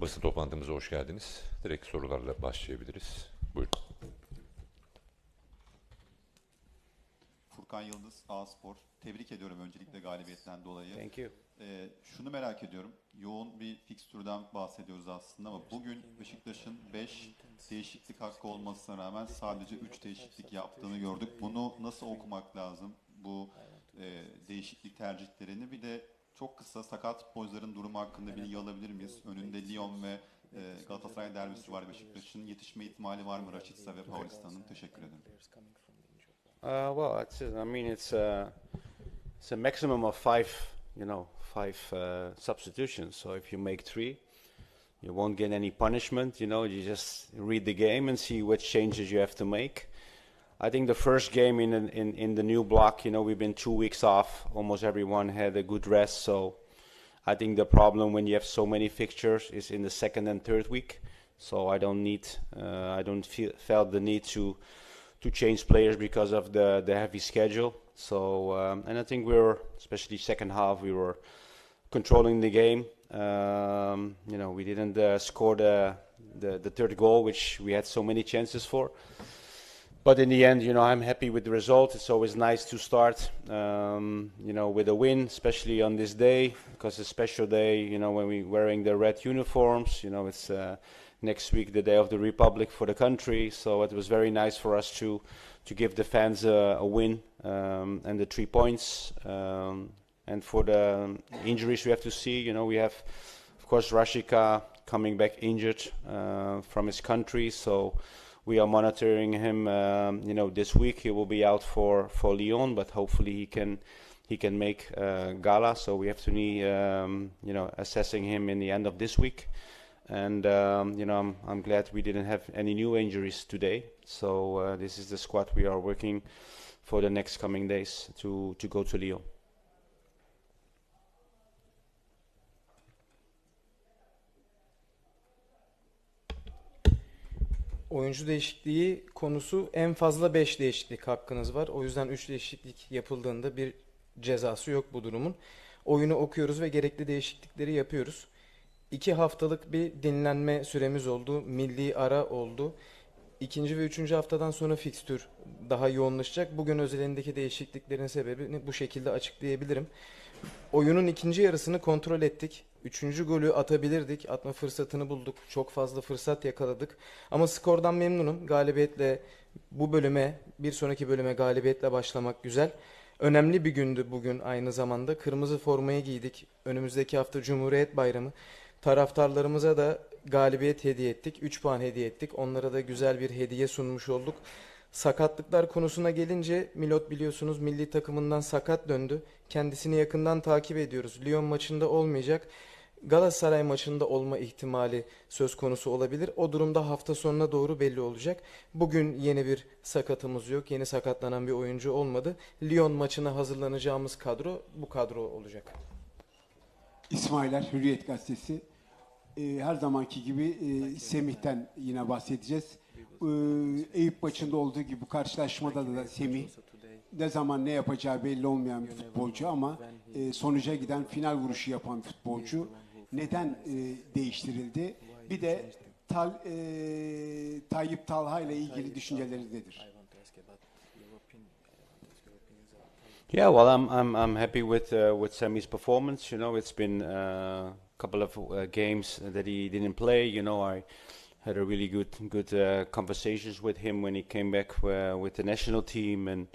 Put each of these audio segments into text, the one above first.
Basın toplantımıza hoş geldiniz. Direkt sorularla başlayabiliriz. Buyurun. Furkan Yıldız, A-Spor. Tebrik ediyorum öncelikle galibiyetten dolayı. Thank you. Ee, şunu merak ediyorum. Yoğun bir fikstürden bahsediyoruz aslında ama bugün Beşiktaş'ın 5 değişiklik hakkı olmasına rağmen sadece 3 değişiklik yaptığını gördük. Bunu nasıl okumak lazım? Bu e, değişiklik tercihlerini bir de çok kısa sakat futbolcuların durumu hakkında bilgi alabilir miyiz? Önünde Lyon ve e, Galatasaray derbisi var Beşiktaş'ın. Yetişme ihtimali var mı Raşitsa ve Paulista'nın? Teşekkür ederim. Uh, well, it's, I mean, it's uh, it's a maximum of five, you know, five uh, substitutions. So if you make three, you won't get any punishment. You know, you just read the game and see which changes you have to make. I think the first game in in in the new block, you know, we've been two weeks off. Almost everyone had a good rest. So I think the problem when you have so many fixtures is in the second and third week. So I don't need, uh, I don't feel felt the need to to change players because of the the heavy schedule. So um, and I think we were, especially second half, we were controlling the game. Um, you know, we didn't uh, score the, the the third goal, which we had so many chances for. But in the end, you know, I'm happy with the result. It's always nice to start, um, you know, with a win, especially on this day, because it's a special day. You know, when we're wearing the red uniforms. You know, it's uh, next week the day of the Republic for the country. So it was very nice for us to to give the fans a, a win um, and the three points. Um, and for the injuries we have to see, you know, we have, of course, Rashika coming back injured uh, from his country. So we are monitoring him. Um, you know, this week he will be out for for Lyon, but hopefully he can he can make uh, gala. So we have to be um, you know assessing him in the end of this week. And um, you know, I'm I'm glad we didn't have any new injuries today. So uh, this is the squad we are working for the next coming days to to go to Lyon. Oyuncu değişikliği konusu en fazla 5 değişiklik hakkınız var. O yüzden 3 değişiklik yapıldığında bir cezası yok bu durumun. Oyunu okuyoruz ve gerekli değişiklikleri yapıyoruz. 2 haftalık bir dinlenme süremiz oldu. Milli ara oldu. İkinci ve üçüncü haftadan sonra fikstür daha yoğunlaşacak. Bugün özelindeki değişikliklerin sebebini bu şekilde açıklayabilirim. Oyunun ikinci yarısını kontrol ettik. Üçüncü golü atabilirdik. Atma fırsatını bulduk. Çok fazla fırsat yakaladık. Ama skordan memnunum. Galibiyetle bu bölüme, bir sonraki bölüme galibiyetle başlamak güzel. Önemli bir gündü bugün aynı zamanda. Kırmızı formayı giydik. Önümüzdeki hafta Cumhuriyet Bayramı. Taraftarlarımıza da galibiyet hediye ettik. 3 puan hediye ettik. Onlara da güzel bir hediye sunmuş olduk. Sakatlıklar konusuna gelince Milot biliyorsunuz milli takımından sakat döndü. Kendisini yakından takip ediyoruz. Lyon maçında olmayacak. Galatasaray maçında olma ihtimali söz konusu olabilir. O durumda hafta sonuna doğru belli olacak. Bugün yeni bir sakatımız yok. Yeni sakatlanan bir oyuncu olmadı. Lyon maçına hazırlanacağımız kadro bu kadro olacak. İsmailer Hürriyet Gazetesi. Ee, her zamanki gibi e, Semih'ten yine bahsedeceğiz. Ee, Eyüp maçında olduğu gibi bu karşılaşmada da Semih ne zaman ne yapacağı belli olmayan bir futbolcu ama e, sonuca giden final vuruşu yapan bir futbolcu. Neden e, değiştirildi? Bir de Tal, e, Tayyip Talha ile ilgili düşünceleri nedir? Yeah, well, I'm I'm I'm happy with uh, with Sami's performance. You know, it's been uh, a couple of uh, games that he didn't play. You know, I had a really good good uh, conversations with him when he came back uh, with the national team, and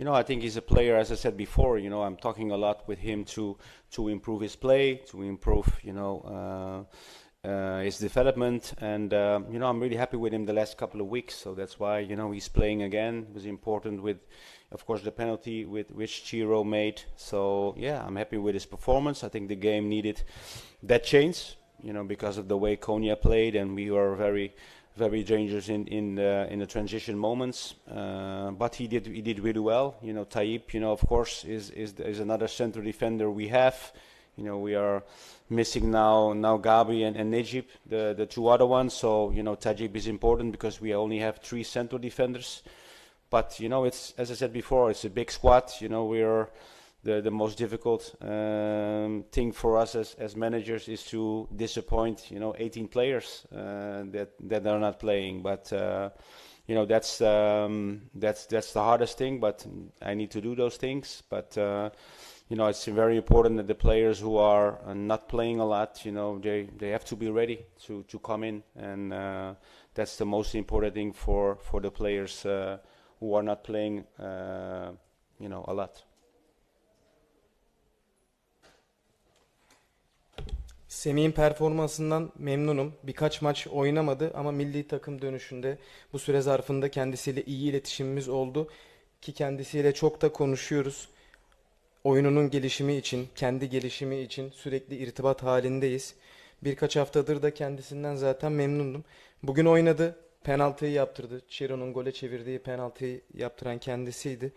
you know, I think he's a player. As I said before, you know, I'm talking a lot with him to to improve his play, to improve, you know. Uh, uh, his development, and um, you know I'm really happy with him the last couple of weeks. So that's why you know he's playing again. It was important with, of course, the penalty with which Chiro made. So yeah, I'm happy with his performance. I think the game needed that change, you know, because of the way Konya played, and we were very, very dangerous in in the, in the transition moments. Uh, but he did he did really well. You know, Tayyip, you know, of course, is is is another central defender we have. You know, we are missing now now Gabi and, and Najib, the the two other ones. So you know, Tajib is important because we only have three central defenders. But you know, it's as I said before, it's a big squad. You know, we are the the most difficult um, thing for us as as managers is to disappoint, you know, 18 players uh, that that are not playing. But uh, you know, that's um, that's that's the hardest thing. But I need to do those things. But uh, you know, it's very important that the players who are not playing a lot, you know, they they have to be ready to to come in, and uh, that's the most important thing for for the players uh, who are not playing, uh, you know, a lot. Semih'in performansından memnunum. Birkaç maç oynamadı ama milli takım dönüşünde bu süre zarfında kendisiyle iyi iletişimimiz oldu. Ki kendisiyle çok da konuşuyoruz. Oyununun gelişimi için, kendi gelişimi için sürekli irtibat halindeyiz. Birkaç haftadır da kendisinden zaten memnundum. Bugün oynadı, penaltıyı yaptırdı. Chiro'nun gole çevirdiği penaltıyı yaptıran kendisiydi.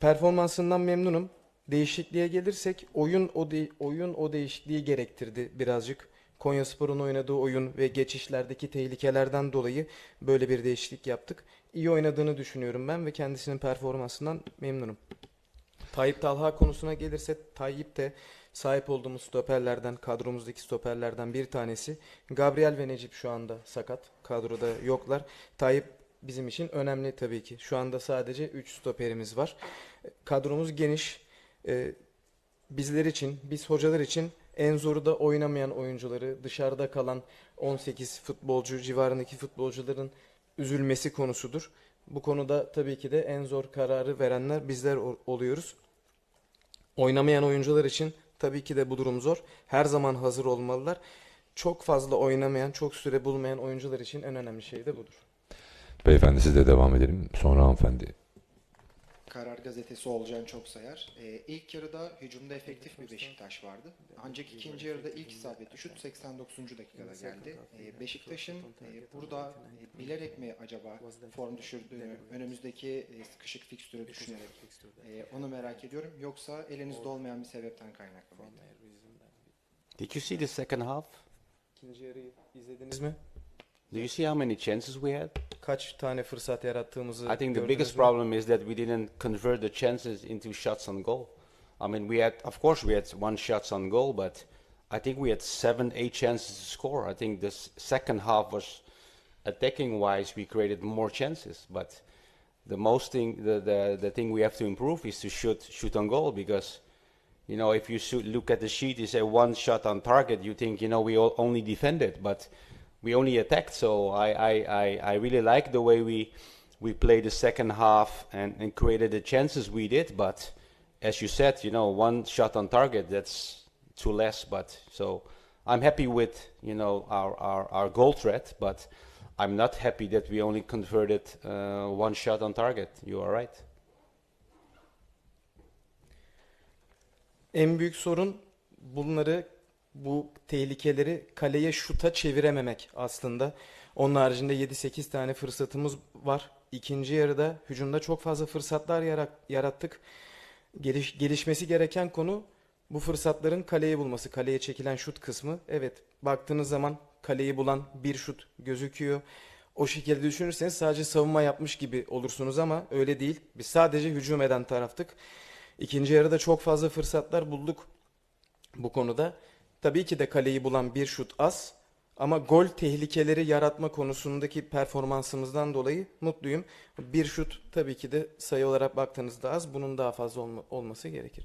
Performansından memnunum. Değişikliğe gelirsek oyun o de- oyun o değişikliği gerektirdi birazcık. Konyaspor'un oynadığı oyun ve geçişlerdeki tehlikelerden dolayı böyle bir değişiklik yaptık. İyi oynadığını düşünüyorum ben ve kendisinin performansından memnunum. Tayyip Talha konusuna gelirse Tayyip de sahip olduğumuz stoperlerden, kadromuzdaki stoperlerden bir tanesi. Gabriel ve Necip şu anda sakat. Kadroda yoklar. Tayyip bizim için önemli tabii ki. Şu anda sadece 3 stoperimiz var. Kadromuz geniş. Ee, bizler için, biz hocalar için en zoru da oynamayan oyuncuları, dışarıda kalan 18 futbolcu civarındaki futbolcuların üzülmesi konusudur. Bu konuda tabii ki de en zor kararı verenler bizler ol- oluyoruz. Oynamayan oyuncular için tabii ki de bu durum zor. Her zaman hazır olmalılar. Çok fazla oynamayan, çok süre bulmayan oyuncular için en önemli şey de budur. Beyefendi siz de devam edelim. Sonra hanımefendi. Karar gazetesi olacağını çok sayar. Ee, ilk yarıda hücumda efektif bir Beşiktaş vardı. Ancak ikinci yarıda ilk isabetli şut 89. dakikada geldi. Ee, Beşiktaş'ın e, burada e, bilerek mi acaba form düşürdüğünü, önümüzdeki e, sıkışık fikstürü düşünerek e, onu merak ediyorum. Yoksa elinizde olmayan bir sebepten kaynaklı mıydı? Did you see the second half? İkinci yarıyı izlediniz mi? Do you see how many chances we had? Kaç tane fırsat yarattığımızı I think the biggest problem is that we didn't convert the chances into shots on goal. I mean, we had, of course, we had one shots on goal, but I think we had seven, eight chances to score. I think the second half was, attacking wise, we created more chances. But the most thing, the, the, the thing we have to improve is to shoot, shoot on goal because, you know, if you shoot, look at the sheet, you say one shot on target, you think, you know, we all only defended, but we only attacked. So I, I, I, I really like the way we we played the second half and, and created the chances we did. But as you said, you know, one shot on target that's too less. But so I'm happy with you know our, our, our goal threat, but I'm not happy that we only converted uh, one shot on target. You are right. En büyük sorun bunları bu tehlikeleri kaleye şuta çevirememek aslında. Onun haricinde 7-8 tane fırsatımız var. İkinci yarıda hücumda çok fazla fırsatlar yara- yarattık. Geliş, gelişmesi gereken konu bu fırsatların kaleyi bulması. Kaleye çekilen şut kısmı. Evet baktığınız zaman kaleyi bulan bir şut gözüküyor. O şekilde düşünürseniz sadece savunma yapmış gibi olursunuz ama öyle değil. Biz sadece hücum eden taraftık. İkinci yarıda çok fazla fırsatlar bulduk bu konuda. Tabii ki de kaleyi bulan bir şut az ama gol tehlikeleri yaratma konusundaki performansımızdan dolayı mutluyum. Bir şut tabii ki de sayı olarak baktığınızda az. Bunun daha fazla olma- olması gerekir.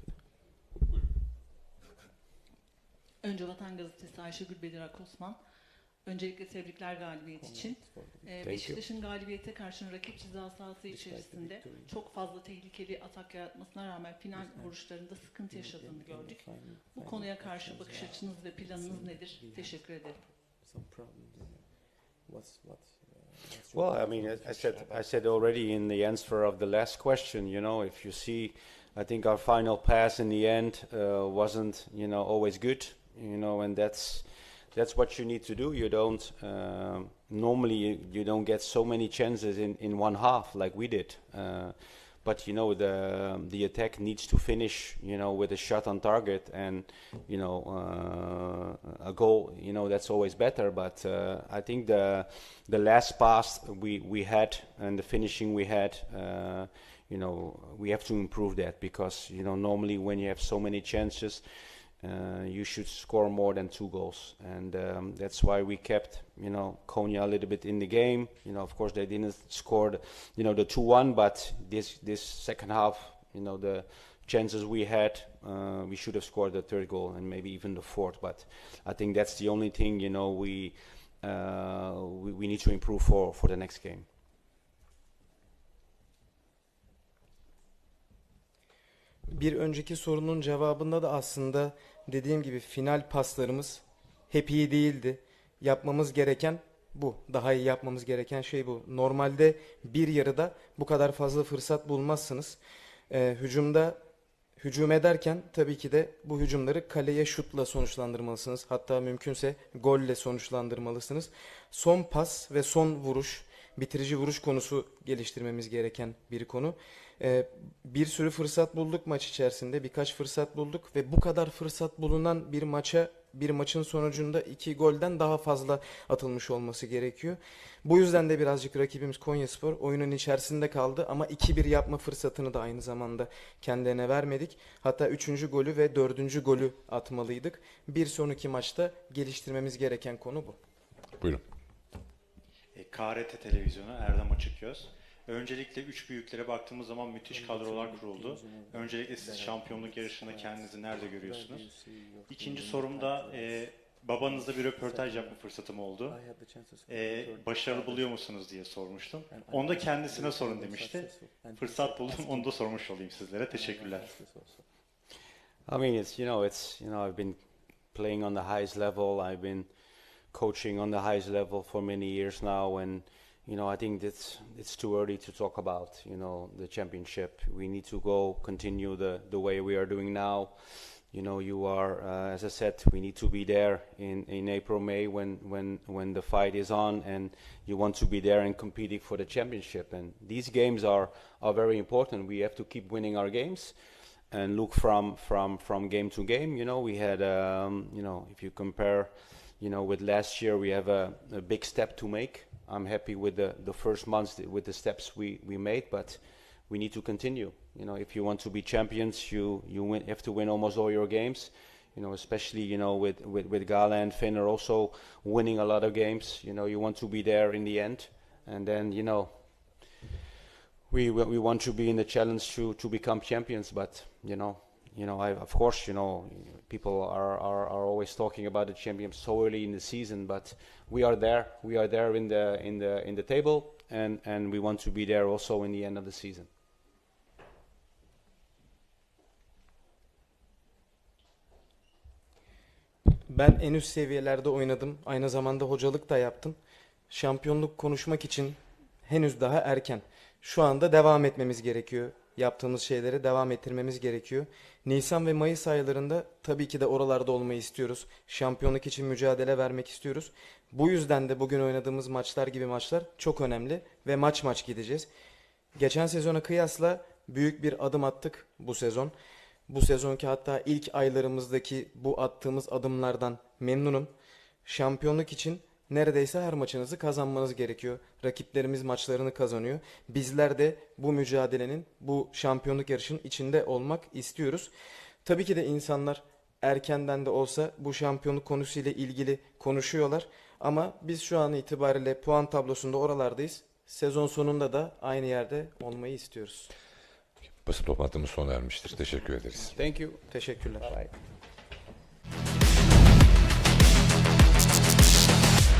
Önce Vatan Gazetesi Ayşegül Bedir Akosman. Öncelikle tebrikler galibiyet için. Ee. Beşiktaş'ın galibiyete karşın rakip ceza sahası içerisinde çok fazla tehlikeli atak yaratmasına rağmen final vuruşlarında sıkıntı yaşadığını gördük. Bu konuya karşı bakış açınız ve planınız nedir? Teşekkür ederim. Well, I mean, I I said I said already in the answer of the last question. You know, if you see, I think our final pass in the end uh, wasn't, you know, always good. You know, and that's that's what you need to do. You don't um, normally you, you don't get so many chances in, in one half like we did. Uh, but you know the the attack needs to finish you know with a shot on target and you know uh, a goal you know that's always better but uh, I think the the last pass we we had and the finishing we had uh, you know, we have to improve that because you know normally when you have so many chances, uh, you should score more than two goals, and um, that's why we kept you know Konya a little bit in the game. You know, of course they didn't score, the, you know, the two-one, but this this second half, you know, the chances we had, uh, we should have scored the third goal and maybe even the fourth. But I think that's the only thing you know we uh, we, we need to improve for for the next game. Bir önceki sorunun cevabında da aslında dediğim gibi final paslarımız hep iyi değildi. Yapmamız gereken bu. Daha iyi yapmamız gereken şey bu. Normalde bir yarıda bu kadar fazla fırsat bulmazsınız. Ee, hücumda hücum ederken tabii ki de bu hücumları kaleye şutla sonuçlandırmalısınız. Hatta mümkünse golle sonuçlandırmalısınız. Son pas ve son vuruş, bitirici vuruş konusu geliştirmemiz gereken bir konu. Ee, bir sürü fırsat bulduk maç içerisinde. Birkaç fırsat bulduk ve bu kadar fırsat bulunan bir maça bir maçın sonucunda iki golden daha fazla atılmış olması gerekiyor. Bu yüzden de birazcık rakibimiz Konyaspor oyunun içerisinde kaldı ama 2-1 yapma fırsatını da aynı zamanda kendine vermedik. Hatta 3. golü ve 4. golü atmalıydık. Bir sonraki maçta geliştirmemiz gereken konu bu. Buyurun. E, KRT Televizyonu Erdem Açıkgöz. Öncelikle üç büyüklere baktığımız zaman müthiş kadrolar kuruldu. Öncelikle siz şampiyonluk yarışında kendinizi nerede görüyorsunuz? İkinci sorumda e, babanızla bir röportaj yapma fırsatım oldu. E, başarılı buluyor musunuz diye sormuştum. Onu da kendisine sorun demişti. Fırsat buldum onu da sormuş olayım sizlere. Teşekkürler. I mean, it's you know, it's you know, I've been playing on the highest level. I've been coaching on the highest level for many years now, and you know, I think that's it's too early to talk about you know the championship. We need to go continue the the way we are doing now. You know, you are uh, as I said, we need to be there in in April, May when when when the fight is on, and you want to be there and competing for the championship. And these games are are very important. We have to keep winning our games and look from from from game to game. You know, we had um, you know if you compare, you know, with last year, we have a, a big step to make. I'm happy with the the first months with the steps we we made, but we need to continue. You know, if you want to be champions, you you win, have to win almost all your games. You know, especially you know with with with Gala and Finn are also winning a lot of games. You know, you want to be there in the end, and then you know we we want to be in the challenge to to become champions but you know you know I, of course you know people are, are are always talking about the champions so early in the season but we are there we are there in the in the in the table and and we want to be there also in the end of the season Ben en üst seviyelerde oynadım. Aynı zamanda hocalık da yaptım. Şampiyonluk konuşmak için henüz daha erken. Şu anda devam etmemiz gerekiyor. Yaptığımız şeyleri devam ettirmemiz gerekiyor. Nisan ve Mayıs aylarında tabii ki de oralarda olmayı istiyoruz. Şampiyonluk için mücadele vermek istiyoruz. Bu yüzden de bugün oynadığımız maçlar gibi maçlar çok önemli ve maç maç gideceğiz. Geçen sezona kıyasla büyük bir adım attık bu sezon. Bu sezonki hatta ilk aylarımızdaki bu attığımız adımlardan memnunum. Şampiyonluk için neredeyse her maçınızı kazanmanız gerekiyor. Rakiplerimiz maçlarını kazanıyor. Bizler de bu mücadelenin, bu şampiyonluk yarışının içinde olmak istiyoruz. Tabii ki de insanlar erkenden de olsa bu şampiyonluk konusuyla ilgili konuşuyorlar. Ama biz şu an itibariyle puan tablosunda oralardayız. Sezon sonunda da aynı yerde olmayı istiyoruz. Basın toplantımız sona ermiştir. Teşekkür ederiz. thank you Teşekkürler. bye